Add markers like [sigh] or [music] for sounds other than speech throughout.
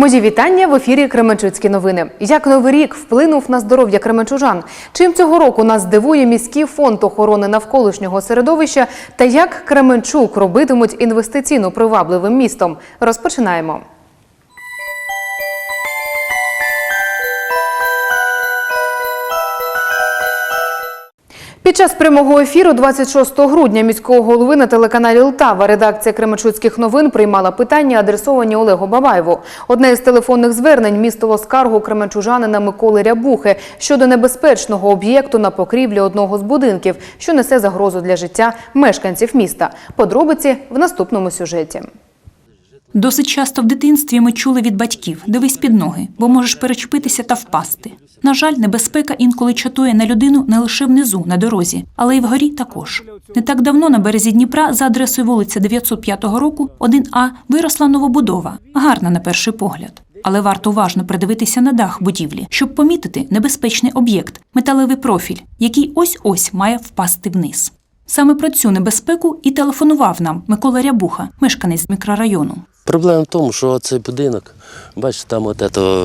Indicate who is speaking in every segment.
Speaker 1: Мої вітання в ефірі Кременчуцькі новини. Як новий рік вплинув на здоров'я кременчужан? Чим цього року нас здивує міський фонд охорони навколишнього середовища та як Кременчук робитимуть інвестиційно привабливим містом? Розпочинаємо. Під час прямого ефіру 26 грудня міського голови на телеканалі Лтава редакція Кременчуцьких новин приймала питання, адресовані Олегу Бабаєву. Одне із телефонних звернень містило скаргу кременчужанина Миколи Рябухи щодо небезпечного об'єкту на покрівлі одного з будинків, що несе загрозу для життя мешканців міста. Подробиці в наступному сюжеті.
Speaker 2: Досить часто в дитинстві ми чули від батьків дивись під ноги, бо можеш перечепитися та впасти. На жаль, небезпека інколи чатує на людину не лише внизу на дорозі, але й вгорі також. Не так давно на березі Дніпра за адресою вулиця 905 року 1А виросла новобудова, гарна на перший погляд. Але варто уважно придивитися на дах будівлі, щоб помітити небезпечний об'єкт металевий профіль, який ось-ось має впасти вниз. Саме про цю небезпеку і телефонував нам Микола Рябуха, мешканець мікрорайону.
Speaker 3: Проблема в тому, що цей будинок, бачите, там от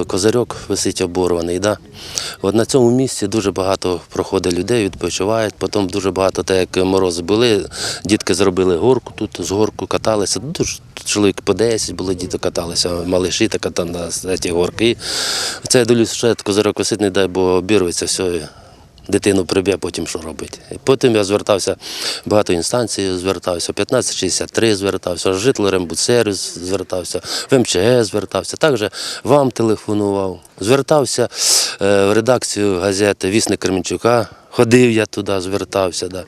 Speaker 3: козирьок висить оборваний. Да? От на цьому місці дуже багато проходить людей, відпочивають, потім дуже багато, так як морози були, дітки зробили горку тут, з горку каталися. Дуже чоловік по 10 були, діти каталися, малиші та на ці горки. Це я дивлюсь, що козирьок висить, не дай, бо обірветься все. Дитину приб'є, потім що робити. Потім я звертався, багато інстанцій звертався, 1563 звертався, житлорембудсервіс звертався, в МЧС звертався, також вам телефонував. Звертався е, в редакцію газети Вісник Кременчука, ходив я туди, звертався. Да.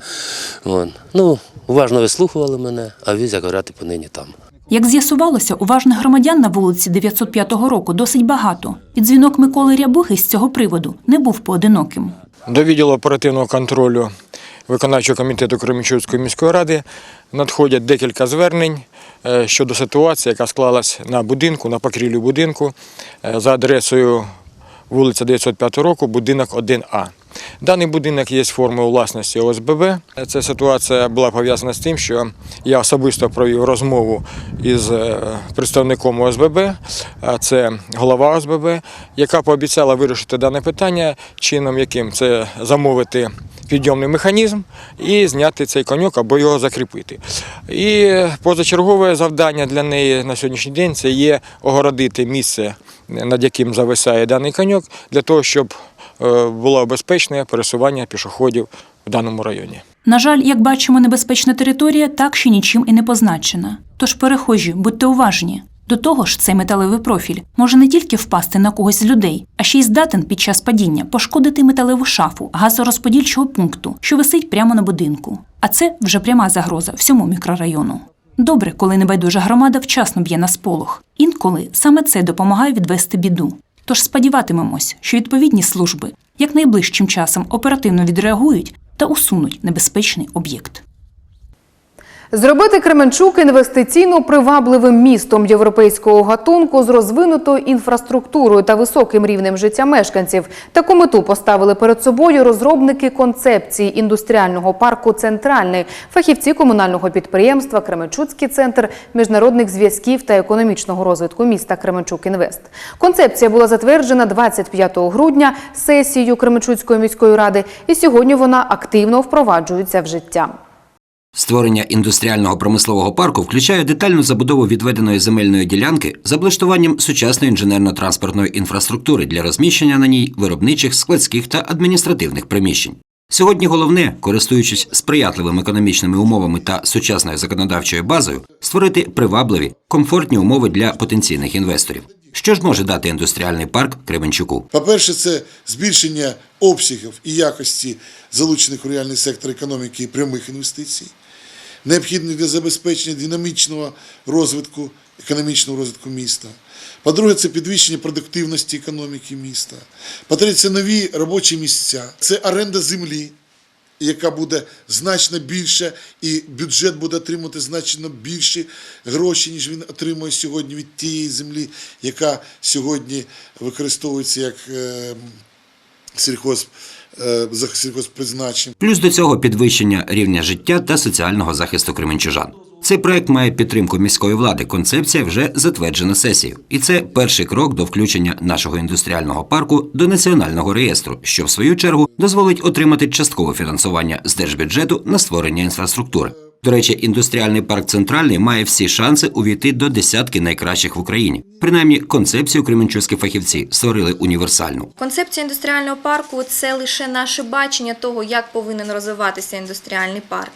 Speaker 3: Вон. Ну, уважно вислухували мене, а віз, як говорять, понині там.
Speaker 2: Як з'ясувалося, уважних громадян на вулиці 905 року досить багато. І дзвінок Миколи Рябухи з цього приводу не був поодиноким.
Speaker 4: До відділу оперативного контролю виконавчого комітету Кременчуцької міської ради надходять декілька звернень е, щодо ситуації, яка склалась на будинку, на покрівлі будинку е, за адресою вулиця 905 року, будинок 1А. Даний будинок є формою власності ОСББ. Ця ситуація була пов'язана з тим, що я особисто провів розмову із е, представником ОСББ, це голова ОСББ, яка пообіцяла вирішити дане питання чином, яким це замовити підйомний механізм і зняти цей коньок або його закріпити. І позачергове завдання для неї на сьогоднішній день це є огородити місце, над яким зависає даний коньок, для того, щоб було безпечне пересування пішоходів в даному районі.
Speaker 2: На жаль, як бачимо, небезпечна територія так ще нічим і не позначена. Тож, перехожі, будьте уважні. До того ж, цей металевий профіль може не тільки впасти на когось з людей, а ще й здатен під час падіння пошкодити металеву шафу газорозподільчого пункту, що висить прямо на будинку. А це вже пряма загроза всьому мікрорайону. Добре, коли небайдужа громада вчасно б'є на сполох. Інколи саме це допомагає відвести біду. Тож сподіватимемось, що відповідні служби якнайближчим часом оперативно відреагують та усунуть небезпечний об'єкт.
Speaker 1: Зробити Кременчук інвестиційно привабливим містом європейського гатунку з розвинутою інфраструктурою та високим рівнем життя мешканців. Таку мету поставили перед собою розробники концепції індустріального парку Центральний, фахівці комунального підприємства Кременчуцький центр міжнародних зв'язків та економічного розвитку міста Кременчук Інвест. Концепція була затверджена 25 грудня сесією Кременчуцької міської ради, і сьогодні вона активно впроваджується в життя.
Speaker 5: Створення індустріального промислового парку включає детальну забудову відведеної земельної ділянки з облаштуванням сучасної інженерно-транспортної інфраструктури для розміщення на ній виробничих, складських та адміністративних приміщень. Сьогодні головне, користуючись сприятливими економічними умовами та сучасною законодавчою базою, створити привабливі, комфортні умови для потенційних інвесторів. Що ж може дати індустріальний парк Кременчуку?
Speaker 6: По-перше, це збільшення обсягів і якості залучених у реальний сектор економіки і прямих інвестицій, необхідних для забезпечення динамічного розвитку, економічного розвитку міста. По-друге, це підвищення продуктивності економіки міста. По-третє, це нові робочі місця, це оренда землі, яка буде значно більше, і бюджет буде отримувати значно більші гроші, ніж він отримує сьогодні від тієї землі, яка сьогодні використовується як е, сільхоз, е.
Speaker 5: Плюс до цього підвищення рівня життя та соціального захисту кременчужан. Цей проект має підтримку міської влади. Концепція вже затверджена сесією. І це перший крок до включення нашого індустріального парку до національного реєстру, що в свою чергу дозволить отримати часткове фінансування з держбюджету на створення інфраструктури. До речі, індустріальний парк центральний має всі шанси увійти до десятки найкращих в Україні. Принаймні, концепцію кременчуцькі фахівці створили універсальну.
Speaker 7: Концепція індустріального парку це лише наше бачення того, як повинен розвиватися індустріальний парк.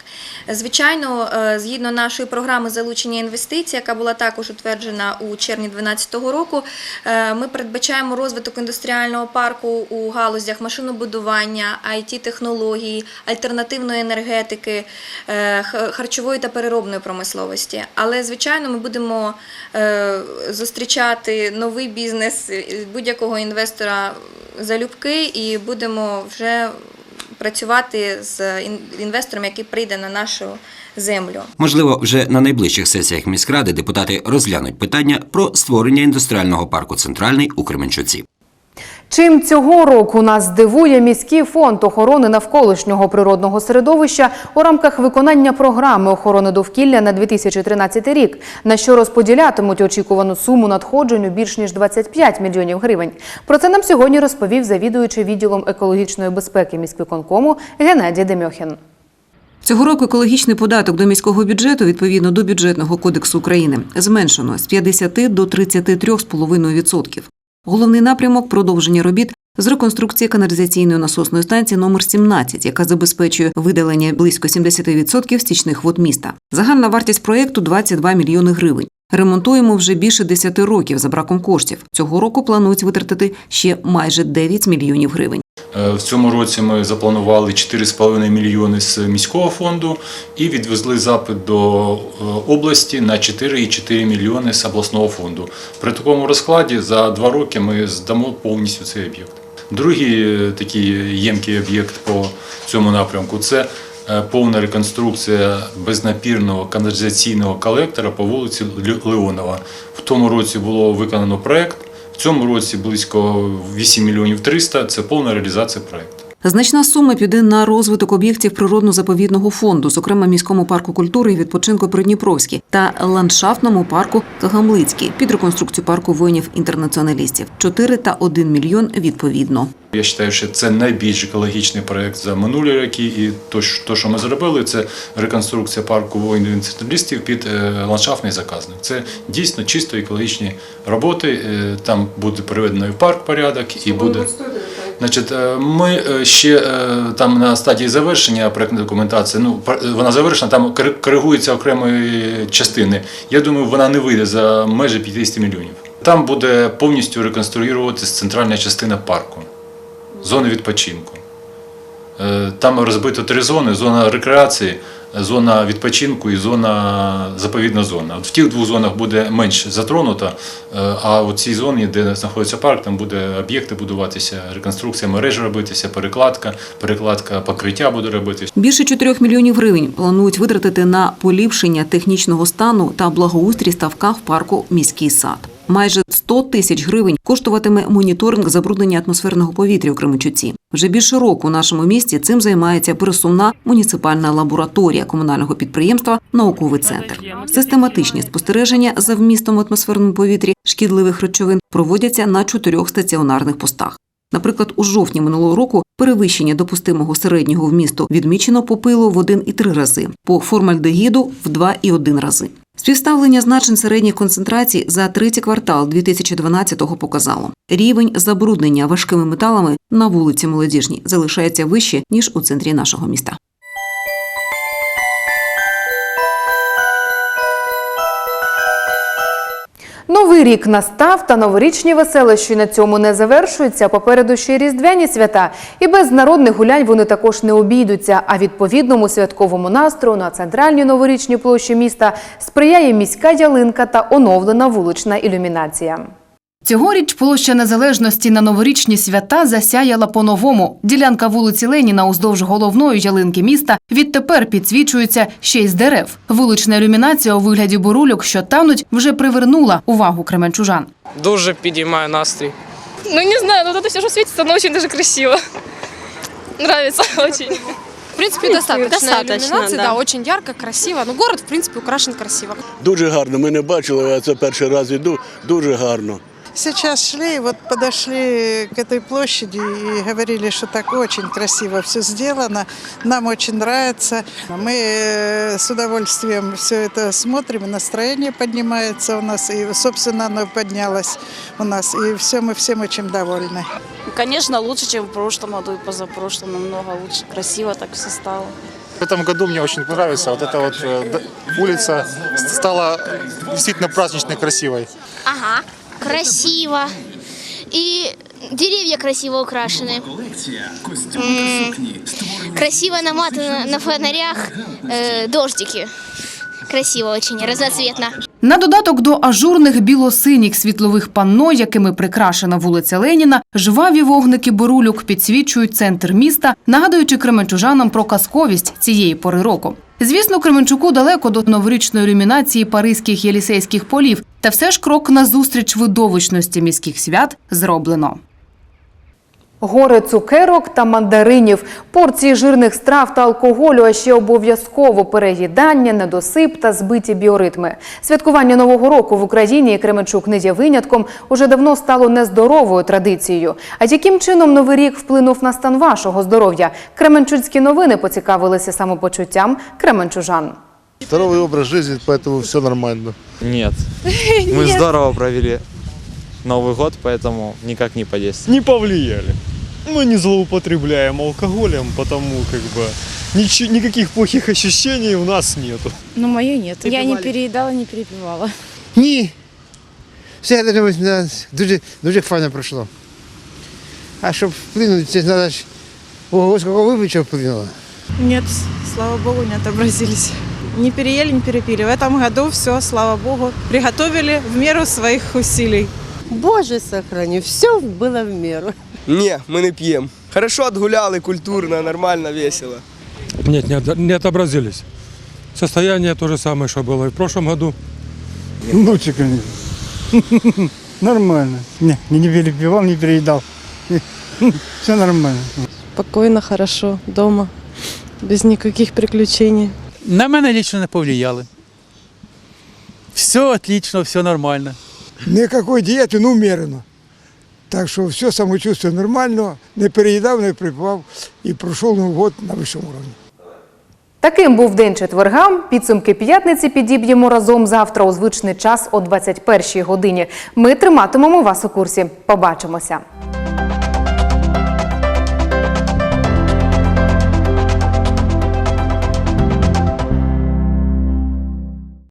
Speaker 7: Звичайно, е, згідно нашої програми залучення інвестицій, яка була також утверджена у червні 2012 року, е, ми передбачаємо розвиток індустріального парку у галузях машинобудування, it технології альтернативної енергетики, е, харчової та переробної промисловості. Але звичайно, ми будемо е, зустрічати новий бізнес будь-якого інвестора залюбки і будемо вже працювати з інвестором, який прийде на нашу землю.
Speaker 5: Можливо, вже на найближчих сесіях міськради депутати розглянуть питання про створення індустріального парку центральний у Кременчуці.
Speaker 1: Чим цього року нас здивує міський фонд охорони навколишнього природного середовища у рамках виконання програми охорони довкілля на 2013 рік, на що розподілятимуть очікувану суму надходжень у більш ніж 25 мільйонів гривень. Про це нам сьогодні розповів завідуючий відділом екологічної безпеки міськвиконкому Геннадій Демьохін.
Speaker 8: Цього року екологічний податок до міського бюджету відповідно до бюджетного кодексу України зменшено з 50 до 33,5%. Головний напрямок продовження робіт з реконструкції каналізаційної насосної станції номер 17, яка забезпечує видалення близько 70% стічних вод міста. Загальна вартість проєкту – 22 мільйони гривень. Ремонтуємо вже більше 10 років за браком коштів. Цього року планують витратити ще майже 9 мільйонів гривень.
Speaker 9: Е, В цьому році ми запланували 4,5 мільйони з міського фонду і відвезли запит до е, області на 4,4 мільйони з обласного фонду. При такому розкладі за два роки ми здамо повністю цей об'єкт. Другий е, такий ємкий об'єкт по цьому напрямку це повна реконструкція безнапірного каналізаційного колектора по вулиці Леонова. В тому році було виконано проект. В цьому році близько 8 мільйонів 300 – це повна реалізація проекту.
Speaker 8: Значна сума піде на розвиток об'єктів природно-заповідного фонду, зокрема міському парку культури і відпочинку Придніпровський та ландшафтному парку Кагамлицький під реконструкцію парку воїнів-інтернаціоналістів 4 та 1 мільйон відповідно.
Speaker 9: Я вважаю, що це найбільш екологічний проект за минулі роки. І то, що- ми зробили, це реконструкція парку воїнів інциденталістів під е, ландшафтний заказник. Це дійсно чисто екологічні роботи. Е, Там буде приведено і парк порядок, і буде. Значить, е, ми е, ще е, там на стадії завершення проектної документації, ну вона завершена, там коригуються окремі частини. Я думаю, вона не вийде за межі 50 мільйонів. Там буде повністю реконструюватися центральна частина парку, зони відпочинку. Там розбито три зони: зона рекреації, зона відпочинку і зона заповідна зона. От в тих двох зонах буде менш затронуто, е, а у цій зоні, де знаходиться парк, там буде об'єкти будуватися, реконструкція мереж робитися, перекладка, перекладка покриття буде робитися.
Speaker 8: Більше 4 мільйонів гривень планують витратити на поліпшення технічного стану та благоустрій ставка в парку міський сад. Майже 100 тисяч гривень коштуватиме моніторинг забруднення атмосферного повітря у Кременчуці. Вже більше року у нашому місті цим займається пересувна муніципальна лабораторія комунального підприємства Науковий центр. Систематичні спостереження за вмістом в атмосферному повітрі шкідливих речовин проводяться на чотирьох стаціонарних постах. Наприклад, у жовтні минулого року перевищення допустимого середнього вмісту відмічено по пилу в 1,3 рази, по формальдегіду в 2,1 рази. Співставлення значень середніх концентрацій за третій квартал 2012-го показало. Рівень забруднення важкими металами на вулиці Молодіжній залишається вище, ніж у центрі нашого міста.
Speaker 1: Новий рік настав та новорічні веселощі на цьому не завершуються. Попереду ще й різдвяні свята. І без народних гулянь вони також не обійдуться. А відповідному святковому настрою на центральній новорічній площі міста сприяє міська ялинка та оновлена вулична ілюмінація. Цьогоріч площа незалежності на новорічні свята засяяла по-новому. Ділянка вулиці Леніна уздовж головної ялинки міста відтепер підсвічується ще й з дерев. Вулична ілюмінація у вигляді бурульок, що тануть, вже привернула увагу кременчужан.
Speaker 10: Дуже підіймає настрій.
Speaker 11: Ну, не знаю, вот это все, что светится, оно очень даже красиво. Нравится очень. принципе, достаточно.
Speaker 12: достаточно,
Speaker 11: иллюминации,
Speaker 12: да.
Speaker 11: да. очень ярко, красиво. Ну, город, в принципе, украшен красиво.
Speaker 13: Дуже гарно. Ми не бачили, я це перший раз іду. Дуже гарно.
Speaker 12: Сейчас шли, вот подошли к этой площади и говорили, что так очень красиво все сделано, нам очень нравится. Мы э, с удовольствием все это смотрим, и настроение поднимается у нас, и, собственно, оно поднялось у нас, и все, мы всем очень довольны.
Speaker 14: Конечно, лучше, чем в прошлом году и позапрошлом, намного лучше, красиво так все стало.
Speaker 15: В этом году мне очень понравится. Вот эта вот э, улица стала действительно праздничной, красивой.
Speaker 16: Ага, красиво. И деревья красиво украшены. Красиво намотано на фонарях э, дождики. Красиво очень, разноцветно.
Speaker 1: На додаток до ажурних біло-синіх світлових панно, якими прикрашена вулиця Леніна, жваві вогники бурулюк підсвічують центр міста, нагадуючи кременчужанам про казковість цієї пори року. Звісно, Кременчуку далеко до новорічної ілюмінації паризьких єлісейських полів, та все ж крок назустріч видовищності міських свят зроблено. Гори цукерок та мандаринів, порції жирних страв та алкоголю, а ще обов'язково переїдання, недосип та збиті біоритми. Святкування нового року в Україні і Кременчук не є винятком. Уже давно стало нездоровою традицією. А яким чином новий рік вплинув на стан вашого здоров'я? Кременчуцькі новини поцікавилися самопочуттям кременчужан.
Speaker 17: Здоровый образ жизни, поэтому все нормально.
Speaker 10: Нет. [laughs] Мы здорово провели Новый год, поэтому никак не подействует.
Speaker 4: Не повлияли. Мы не злоупотребляем алкоголем, потому как бы ничего, никаких плохих ощущений у нас нету.
Speaker 11: Ну, мое нет. Я не переедала, не перепивала.
Speaker 12: Ні. Все дуже, дуже файно пройшло. А щоб вплинути, це треба ж ого, скільки щоб вплинуло.
Speaker 11: Нет, слава богу, не отобразились. Не переели, не перепили. В этом году все, слава богу, приготовили в меру своих усилий.
Speaker 12: Боже сохрани, все було в меру.
Speaker 10: Ні, ми не п'ємо. Хорошо отгуляли, культурно, нормально, весело.
Speaker 4: Нет, не, не отобразились. Состояние то же самое, что было и в прошлом году.
Speaker 12: Лучше, конечно. [laughs] Нормально. Не, не перепивал, не переедал. [laughs] Все нормально.
Speaker 11: Спокойно, хорошо, дома, без никаких приключений.
Speaker 10: На мене лично не повлияли. Все отлично, все нормально.
Speaker 12: Никакой диеты, ну, умеренно. Так що все самочувствие нормально, не переїдав, не припав і пройшов Новий год на вищому рівні.
Speaker 1: Таким був день четверга. Підсумки п'ятниці підіб'ємо разом завтра у звичний час о 21 годині. Ми триматимемо вас у курсі. Побачимося.